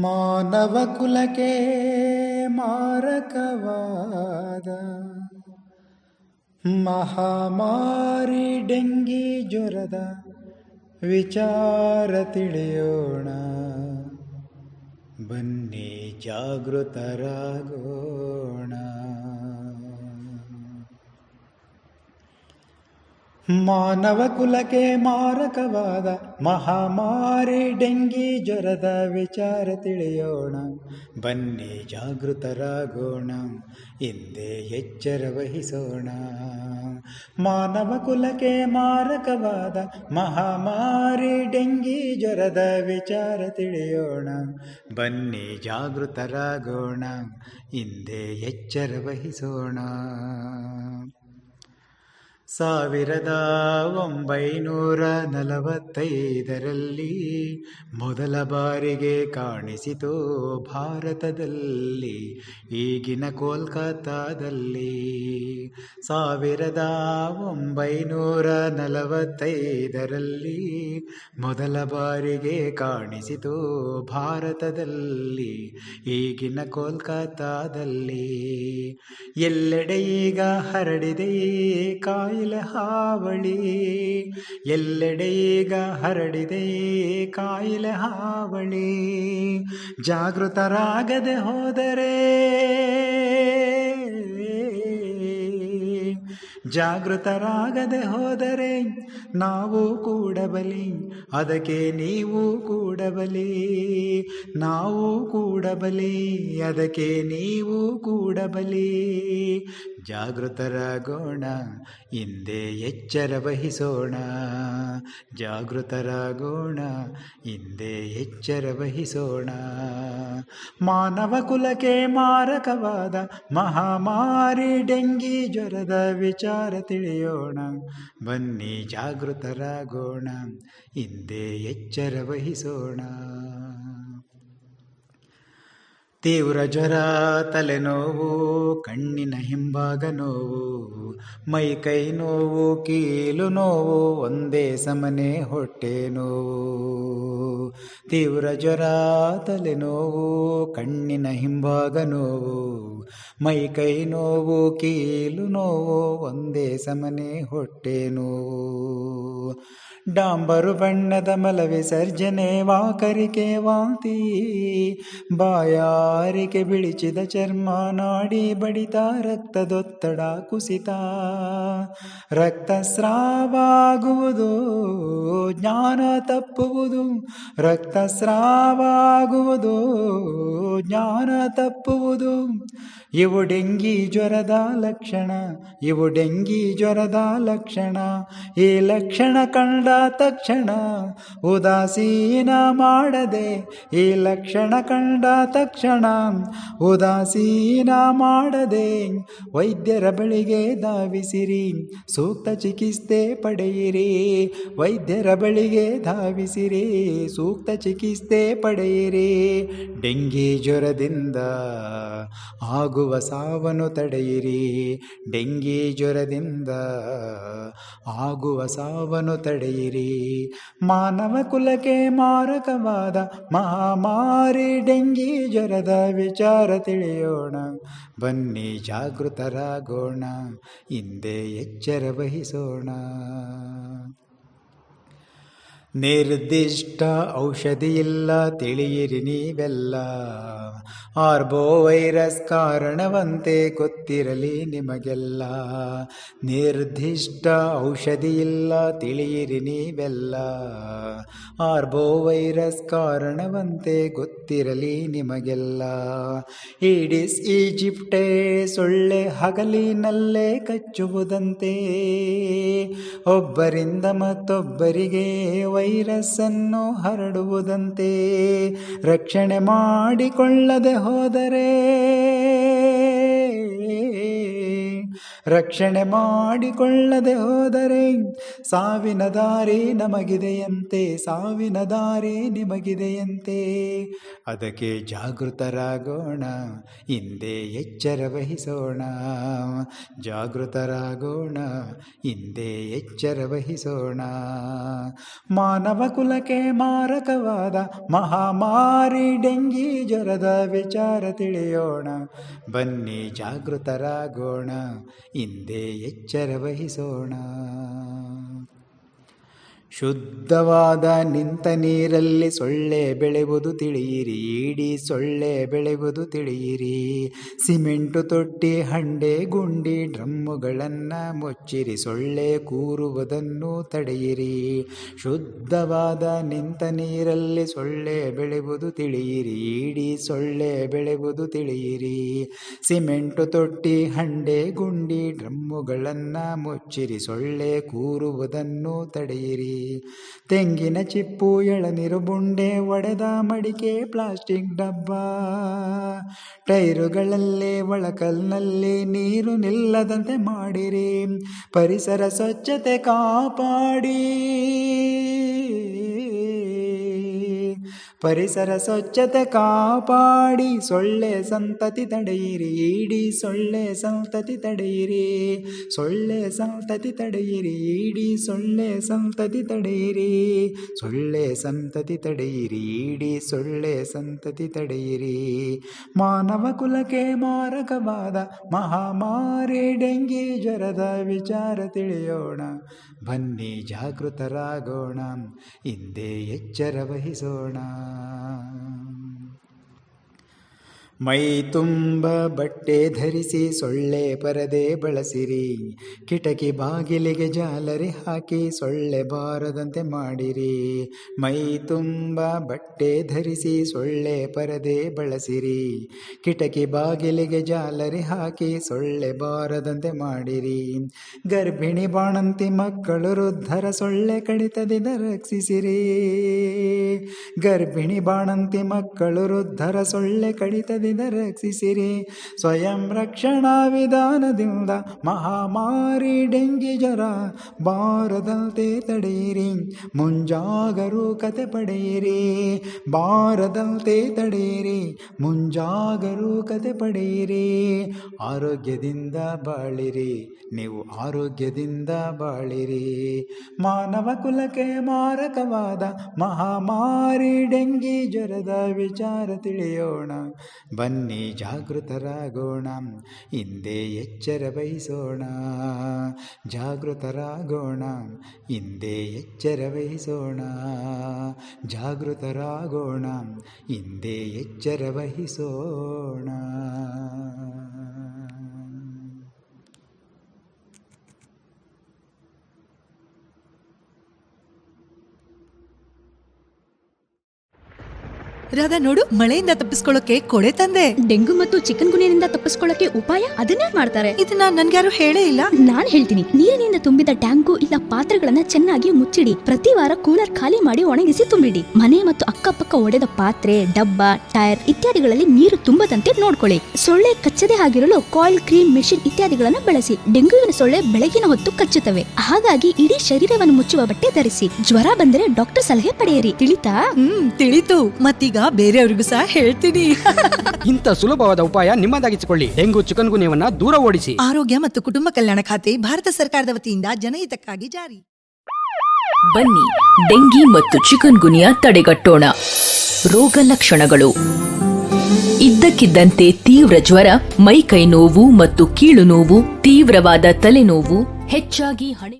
ಮಾನವ ಕುಲಕ್ಕೆ ಮಾರಕವಾದ ಮಹಾಮಾರಿ ಡೆಂಗಿ ಜ್ವರದ ವಿಚಾರ ತಿಳಿಯೋಣ ಬನ್ನಿ ಜಾಗೃತರಾಗೋಣ ಮಾನವ ಕುಲಕ್ಕೆ ಮಾರಕವಾದ ಮಹಾಮಾರಿ ಡೆಂಗಿ ಜ್ವರದ ವಿಚಾರ ತಿಳಿಯೋಣ. ಬನ್ನಿ ಜಾಗೃತರಾಗೋಣ. ಹಿಂದೆ ಎಚ್ಚರ ವಹಿಸೋಣ. ಮಾನವ ಕುಲಕ್ಕೆ ಮಾರಕವಾದ ಮಹಾಮಾರಿ ಡೆಂಗಿ ಜ್ವರದ ವಿಚಾರ ತಿಳಿಯೋಣ. ಬನ್ನಿ ಜಾಗೃತರಾಗೋಣ. ಹಿಂದೆ ಎಚ್ಚರ ವಹಿಸೋಣ. ಸಾವಿರದ ಒಂಬೈನೂರ ನಲವತ್ತೈದರಲ್ಲಿ ಮೊದಲ ಬಾರಿಗೆ ಕಾಣಿಸಿತು ಭಾರತದಲ್ಲಿ, ಈಗಿನ ಕೋಲ್ಕತ್ತಾದಲ್ಲಿ. ಸಾವಿರದ ಒಂಬೈನೂರ ನಲವತ್ತೈದರಲ್ಲಿ ಮೊದಲ ಬಾರಿಗೆ ಕಾಣಿಸಿತು ಭಾರತದಲ್ಲಿ, ಈಗಿನ ಕೋಲ್ಕತ್ತಾದಲ್ಲಿ. ಎಲ್ಲೆಡೆ ಈಗ ಹರಡಿದೆ ಕಾಯಿಲೆ ಹಾವಳಿ. ಎಲ್ಲೆಡೆ ಈಗ ಹರಡಿದೆ ಕಾಯಿಲೆ ಹಾವಳಿ. ಜಾಗೃತರಾಗದೆ ಹೋದರೆ ಜಾಗೃತರಾಗದೆ ಹೋದರೆ ನಾವು ಕೂಡಬಲಿ ಅದಕ್ಕೆ ನೀವು ಕೂಡಬಲಿ ನಾವು ಕೂಡಬಲಿ ಅದಕ್ಕೆ ನೀವು ಕೂಡ ಬಲಿ. ಜಾಗೃತರಾಗೋಣ, ಹಿಂದೆ ಎಚ್ಚರ ವಹಿಸೋಣ. ಜಾಗೃತರಾಗೋಣ, ಹಿಂದೆ ಎಚ್ಚರ ವಹಿಸೋಣ. ಮಾನವ ಕುಲಕ್ಕೆ ಮಾರಕವಾದ ಮಹಾಮಾರಿ ಡೆಂಗಿ ಜ್ವರದ ವಿಚಾರ ತಿಳಿಯೋಣ. ಬನ್ನಿ ಜಾಗೃತರಾಗೋಣ, ಹಿಂದೆ ಎಚ್ಚರ ವಹಿಸೋಣ. ತೀವ್ರ ಜ್ವರ, ತಲೆನೋವು, ಕಣ್ಣಿನ ಹಿಂಭಾಗ ನೋವು, ಮೈ ಕೈ ನೋವು, ಕೀಲು ನೋವು, ಒಂದೇ ಸಮನೆ ಹೊಟ್ಟೆ ನೋವು. ತೀವ್ರ ಜ್ವರ, ತಲೆನೋವು, ಕಣ್ಣಿನ ಹಿಂಭಾಗ ನೋವು, ಮೈ ಕೈ ನೋವು, ಕೀಲು ನೋವು, ಒಂದೇ ಸಮನೆ ಹೊಟ್ಟೆ ನೋವು. ಡಾಂಬರು ಬಣ್ಣದ ಮಲವಿಸರ್ಜನೆ ವಾಕರಿಕೆ ವಾಂತಿ. ಬಾಯಾರಿಕೆ ಬಿಳಿಚಿದ ಚರ್ಮ ನಾಡಿ ಬಡಿತ ರಕ್ತದೊತ್ತಡ ಕುಸಿತ. ರಕ್ತಸ್ರಾವಾಗುವುದು, ಜ್ಞಾನ ತಪ್ಪುವುದು. ರಕ್ತಸ್ರಾವಾಗುವುದು, ಜ್ಞಾನ ತಪ್ಪುವುದು. ಇವು ಡೆಂಗಿ ಜ್ವರದ ಲಕ್ಷಣ, ಇವು ಡೆಂಗಿ ಜ್ವರದ ಲಕ್ಷಣ. ಈ ಲಕ್ಷಣ ಕಂಡ ತಕ್ಷಣ ಉದಾಸೀನ ಮಾಡದೆ ಈ ಲಕ್ಷಣ ಕಂಡ ತಕ್ಷಣ ಉದಾಸೀನ ಮಾಡದೆ ವೈದ್ಯರ ಬಳಿಗೆ ಧಾವಿಸಿರಿ, ಸೂಕ್ತ ಚಿಕಿತ್ಸೆ ಪಡೆಯಿರಿ. ವೈದ್ಯರ ಬಳಿಗೆ ಧಾವಿಸಿರಿ, ಸೂಕ್ತ ಚಿಕಿತ್ಸೆ ಪಡೆಯಿರಿ. ಡೆಂಗಿ ಜ್ವರದಿಂದ ಆಗುವ ಸಾವನ್ನು ತಡೆಯಿರಿ. ಡೆಂಗಿ ಜ್ವರದಿಂದ ಆಗುವ ಸಾವನ್ನು ತಡೆಯಿರಿ. ಮಾನವ ಕುಲಕ್ಕೆ ಮಾರಕವಾದ ಮಹಾಮಾರಿ ಡೆಂಗಿ ಜ್ವರದ ವಿಚಾರ ತಿಳಿಯೋಣ ಬನ್ನಿ ಜಾಗೃತರಾಗೋಣ ಹಿಂದೆ ಎಚ್ಚರ ವಹಿಸೋಣ ನಿರ್ದಿಷ್ಟ ಔಷಧಿ ಇಲ್ಲ ತಿಳಿಯಿರಿ ನೀವೆಲ್ಲ. ಆರ್ಬೋ ವೈರಸ್ ಕಾರಣವಂತೆ ಗೊತ್ತಿರಲಿ ನಿಮಗೆಲ್ಲ. ನಿರ್ದಿಷ್ಟ ಔಷಧಿ ಇಲ್ಲ ತಿಳಿಯಿರಿ ನೀವೆಲ್ಲ. ಆರ್ಬೋ ವೈರಸ್ ಕಾರಣವಂತೆ ಗೊತ್ತಿರಲಿ ನಿಮಗೆಲ್ಲ. ಈಡಿಸ್, ಈಜಿಪ್ಟೆ, ಸೊಳ್ಳೆ ಹಗಲಿನಲ್ಲೇ ಕಚ್ಚುವುದಂತೆ. ಒಬ್ಬರಿಂದ ಮತ್ತೊಬ್ಬರಿಗೆ ವೈರಸ್ಸನ್ನು ಹರಡುವುದಂತೆ ರಕ್ಷಣೆ ಮಾಡಿಕೊಳ್ಳದೆ ಹೋದರೆ ರಕ್ಷಣೆ ಮಾಡಿಕೊಳ್ಳದೆ ಹೋದರೆ ಸಾವಿನ ದಾರಿ ನಮಗಿದೆಯಂತೆ, ಸಾವಿನ ದಾರಿ ನಿಮಗಿದೆಯಂತೆ. ಅದಕ್ಕೆ ಜಾಗೃತರಾಗೋಣ, ಹಿಂದೆ ಎಚ್ಚರ ವಹಿಸೋಣ. ಜಾಗೃತರಾಗೋಣ, ಹಿಂದೆ ಎಚ್ಚರ ವಹಿಸೋಣ. ಮಾನವ ಕುಲಕ್ಕೆ ಮಾರಕವಾದ ಮಹಾಮಾರಿ ಡೆಂಗಿ ಜ್ವರದ ವಿಚಾರ ತಿಳಿಯೋಣ. ಬನ್ನಿ ಜಾಗೃತರಾಗೋಣ ಹಿಂದೆ ಎಚ್ಚರ ವಹಿಸೋಣ. ಶುದ್ಧವಾದ ನಿಂತ ನೀರಲ್ಲಿ ಸೊಳ್ಳೆ ಬೆಳೆಯುವುದು ತಿಳಿಯಿರಿ ಇಡೀ ಸೊಳ್ಳೆ ಬೆಳೆಯುವುದು ತಿಳಿಯಿರಿ. ಸಿಮೆಂಟು ತೊಟ್ಟಿ, ಹಂಡೆ, ಗುಂಡಿ, ಡ್ರಮ್ಮುಗಳನ್ನು ಮುಚ್ಚಿರಿ, ಸೊಳ್ಳೆ ಕೂರುವುದನ್ನು ತಡೆಯಿರಿ. ಶುದ್ಧವಾದ ನಿಂತ ನೀರಲ್ಲಿ ಸೊಳ್ಳೆ ಬೆಳೆಯುವುದು ತಿಳಿಯಿರಿ ಇಡೀ ಸೊಳ್ಳೆ ಬೆಳೆಯುವುದು ತಿಳಿಯಿರಿ. ಸಿಮೆಂಟು ತೊಟ್ಟಿ, ಹಂಡೆ, ಗುಂಡಿ, ಡ್ರಮ್ಮುಗಳನ್ನು ಮುಚ್ಚಿರಿ, ಸೊಳ್ಳೆ ಕೂರುವುದನ್ನು ತಡೆಯಿರಿ. ತೆಂಗಿನ ಚಿಪ್ಪು ಎಳನೀರು ಬುಂಡೆ ಒಡೆದ ಮಡಿಕೆ ಪ್ಲಾಸ್ಟಿಕ್ ಡಬ್ಬ. ಟೈರುಗಳಲ್ಲಿ ಒಳಕಲ್ನಲ್ಲಿ ನೀರು ನಿಲ್ಲದಂತೆ ಮಾಡಿರಿ, ಪರಿಸರ ಸ್ವಚ್ಛತೆ ಕಾಪಾಡಿ. ಪರಿಸರ ಸ್ವಚ್ಛತೆ ಕಾಪಾಡಿ, ಸೊಳ್ಳೆ ಸಂತತಿ ತಡೆಯಿರಿ ಇಡೀ ಸೊಳ್ಳೆ ಸಂತತಿ ತಡೆಯಿರಿ, ಸೊಳ್ಳೆ ಸಂತತಿ ತಡೆಯಿರಿ ಇಡೀ ಸೊಳ್ಳೆ ಸಂತತಿ ತಡೆಯಿರಿ, ಸೊಳ್ಳೆ ಸಂತತಿ ತಡೆಯಿರಿ ಇಡೀ ಸೊಳ್ಳೆ ಸಂತತಿ ತಡೆಯಿರಿ. ಮಾನವ ಕುಲಕ್ಕೆ ಮಾರಕವಾದ ಮಹಾಮಾರಿ ಡೆಂಗಿ ಜ್ವರದ ವಿಚಾರ ತಿಳಿಯೋಣ, ಬನ್ನಿ ಜಾಗೃತರಾಗೋಣ, ಹಿಂದೆ ಎಚ್ಚರ ವಹಿಸೋಣ. Ram. ಮೈ ತುಂಬ ಬಟ್ಟೆ ಧರಿಸಿ ಸೊಳ್ಳೆ ಪರದೆ ಬಳಸಿರಿ. ಕಿಟಕಿ ಬಾಗಿಲಿಗೆ ಜಾಲರಿ ಹಾಕಿ ಸೊಳ್ಳೆ ಬಾರದಂತೆ ಮಾಡಿರಿ. ಮೈ ತುಂಬ ಬಟ್ಟೆ ಧರಿಸಿ ಸೊಳ್ಳೆ ಪರದೆ ಬಳಸಿರಿ. ಕಿಟಕಿ ಬಾಗಿಲಿಗೆ ಜಾಲರಿ ಹಾಕಿ ಸೊಳ್ಳೆ ಬಾರದಂತೆ ಮಾಡಿರಿ. ಗರ್ಭಿಣಿ ಬಾಣಂತಿ ಮಕ್ಕಳು ವೃದ್ಧರ ಸೊಳ್ಳೆ ಕಡಿತದಿಂದ ರಕ್ಷಿಸಿರಿ. ಗರ್ಭಿಣಿ ಬಾಣಂತಿ ಮಕ್ಕಳು ವೃದ್ಧರ ಸೊಳ್ಳೆ ಕಡಿತದಿಂದ ರಕ್ಷಿಸಿರಿ ಸ್ವಯಂ ರಕ್ಷಣಾ ವಿಧಾನದಿಂದ ಮಹಾಮಾರಿ ಡೆಂಗಿ ಜ್ವರ ಬಾರದಂತೆ ತಡೆಯಿರಿ. ಮುಂಜಾಗರೂಕತೆ ಪಡೆಯಿರಿ. ಬಾರದಂತೆ ತಡೆಯಿರಿ. ಮುಂಜಾಗರೂಕತೆ ಪಡೆಯಿರಿ. ಆರೋಗ್ಯದಿಂದ ಬಾಳಿರಿ. ನೀವು ಆರೋಗ್ಯದಿಂದ ಬಾಳಿರಿ. ಮಾನವ ಕುಲಕ್ಕೆ ಮಾರಕವಾದ ಮಹಾಮಾರಿ ಡೆಂಗಿ ಜ್ವರದ ವಿಚಾರ ತಿಳಿಯೋಣ. ಬನ್ನಿ ಜಾಗೃತರಾಗೋಣ. ಹಿಂದೆ ಎಚ್ಚರ ವಹಿಸೋಣ. ಜಾಗೃತರಾಗೋಣ. ಹಿಂದೆ ಎಚ್ಚರ ವಹಿಸೋಣ. ಜಾಗೃತರಾಗೋಣ. ಹಿಂದೆ ಎಚ್ಚರ ವಹಿಸೋಣ. ರಾಧಾ ನೋಡು ಮಳೆಯಿಂದ ತಪ್ಪಿಸ್ಕೊಳ್ಳೋಕೆ ಕೊಳೆ ತಂದೆ. ಡೆಂಗು ಮತ್ತು ಚಿಕನ್ ಗುಣಿಯಿಂದ ತಪ್ಪಿಸ್ಕೊಳ್ಳೋಕೆ ಉಪಾಯ ಅದನ್ನೇ ಮಾಡ್ತಾರೆ. ಇದನ್ನ ನನ್ಗ್ಯಾರು ಹೇಳೇ ಇಲ್ಲ. ನಾನ್ ಹೇಳ್ತೀನಿ ನೀರಿನಿಂದ ತುಂಬಿದ ಟ್ಯಾಂಕು ಇಲ್ಲ ಪಾತ್ರೆಗಳನ್ನ ಚೆನ್ನಾಗಿ ಮುಚ್ಚಿಡಿ. ಪ್ರತಿ ವಾರ ಕೂಲರ್ ಖಾಲಿ ಮಾಡಿ ಒಣಗಿಸಿ ತುಂಬಿಡಿ. ಮನೆ ಮತ್ತು ಅಕ್ಕಪಕ್ಕ ಒಡೆದ ಪಾತ್ರೆ ಡಬ್ಬ ಟೈರ್ ಇತ್ಯಾದಿಗಳಲ್ಲಿ ನೀರು ತುಂಬದಂತೆ ನೋಡ್ಕೊಳ್ಳಿ. ಸೊಳ್ಳೆ ಕಚ್ಚದೆ ಆಗಿರಲು ಕಾಯಿಲ್ ಕ್ರೀಮ್ ಮೆಷಿನ್ ಇತ್ಯಾದಿಗಳನ್ನು ಬಳಸಿ. ಡೆಂಗುವಿನ ಸೊಳ್ಳೆ ಬೆಳಗಿನ ಹೊತ್ತು ಕಚ್ಚುತ್ತವೆ. ಹಾಗಾಗಿ ಇಡೀ ಶರೀರವನ್ನು ಮುಚ್ಚುವ ಬಟ್ಟೆ ಧರಿಸಿ. ಜ್ವರ ಬಂದರೆ ಡಾಕ್ಟರ್ ಸಲಹೆ ಪಡೆಯಿರಿ. ತಿಳಿತಾ? ಹ್ಮ್ ತಿಳಿತು. ಮತ್ತೀಗ ಬೇರೆಯವ್ರಿಗೂ ಸಹ ಹೇಳ್ತೀನಿ. ಇಂಥ ಸುಲಭವಾದ ಉಪಾಯ ನಿಮ್ಮದಾಗಿಸಿಕೊಳ್ಳಿ. ಡೆಂಗು ಚಿಕನ್ ಗುನ್ಯವನ್ನ ದೂರ ಓಡಿಸಿ. ಆರೋಗ್ಯ ಮತ್ತು ಕುಟುಂಬ ಕಲ್ಯಾಣ ಖಾತೆ ಭಾರತ ಸರ್ಕಾರದ ವತಿಯಿಂದ ಜನಹಿತಕ್ಕಾಗಿ ಜಾರಿ. ಬನ್ನಿ ಡೆಂಗಿ ಮತ್ತು ಚಿಕನ್ ಗುನಿಯ ತಡೆಗಟ್ಟೋಣ. ರೋಗ ಲಕ್ಷಣಗಳು. ಇದ್ದಕ್ಕಿದ್ದಂತೆ ತೀವ್ರ ಜ್ವರ ಮೈಕೈ ನೋವು ಮತ್ತು ಕೀಳು ನೋವು ತೀವ್ರವಾದ ತಲೆನೋವು ಹೆಚ್ಚಾಗಿ ಹಣೆ